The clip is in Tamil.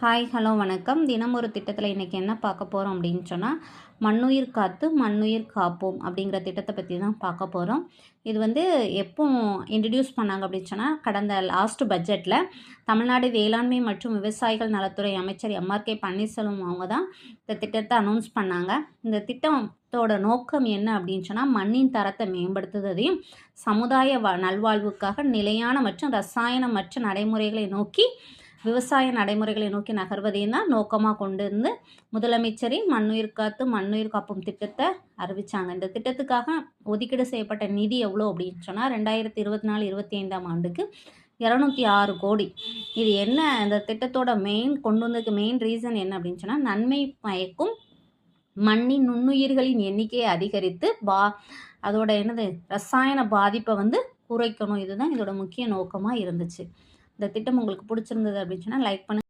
ஹாய் ஹலோ வணக்கம். தினம் ஒரு திட்டத்தில் இன்றைக்கி என்ன பார்க்க போகிறோம் அப்படின்னு சொன்னால் மண்ணுயிர் காத்து மண்ணுயிர் காப்போம் அப்படிங்கிற திட்டத்தை பற்றி தான் பார்க்க போகிறோம் இது வந்து எப்போ இன்ட்ரடியூஸ் பண்ணாங்க அப்படின்னு சொன்னால் கடந்த லாஸ்ட் பட்ஜெட்டில் தமிழ்நாடு வேளாண்மை மற்றும் விவசாயிகள் நலத்துறை அமைச்சர் எம்ஆர்கே பன்னீர்செல்வம் அவங்க தான் இந்த திட்டத்தை அனௌன்ஸ் பண்ணாங்க. இந்த திட்டத்தோட நோக்கம் என்ன அப்படின்னு சொன்னால் மண்ணின் தரத்தை மேம்படுத்துவதையும் சமுதாய வ நல்வாழ்வுக்காக நிலையான மற்றும் ரசாயனமற்ற நடைமுறைகளை நோக்கி விவசாய நடைமுறைகளை நோக்கி நகர்வதையும் தான் நோக்கமாக கொண்டு இருந்து முதலமைச்சரின் மண்ணுயிர் காத்து மண்ணுயிர் காப்பும் திட்டத்தை அறிவித்தாங்க இந்த திட்டத்துக்காக ஒதுக்கீடு செய்யப்பட்ட நிதி எவ்வளோ அப்படின்னு சொன்னால் ரெண்டாயிரத்தி இருபத்தி நாலு இருபத்தி ஐந்தாம் ஆண்டுக்கு இரநூத்தி ஆறு கோடி. இது என்ன? இந்த திட்டத்தோட மெயின் கொண்டு வந்ததுக்கு மெயின் ரீசன் என்ன அப்படின்னு சொன்னால் நன்மை பயக்கும் மண்ணின் நுண்ணுயிர்களின் எண்ணிக்கையை அதிகரித்து பா அதோட என்னது? ரசாயன பாதிப்பை வந்து குறைக்கணும். இதுதான் இதோட முக்கிய நோக்கமாக இருந்துச்சு. இந்த திட்டம் உங்களுக்கு பிடிச்சிருந்தது அப்படின்னு சொன்னால் லைக் பண்ணுங்கள்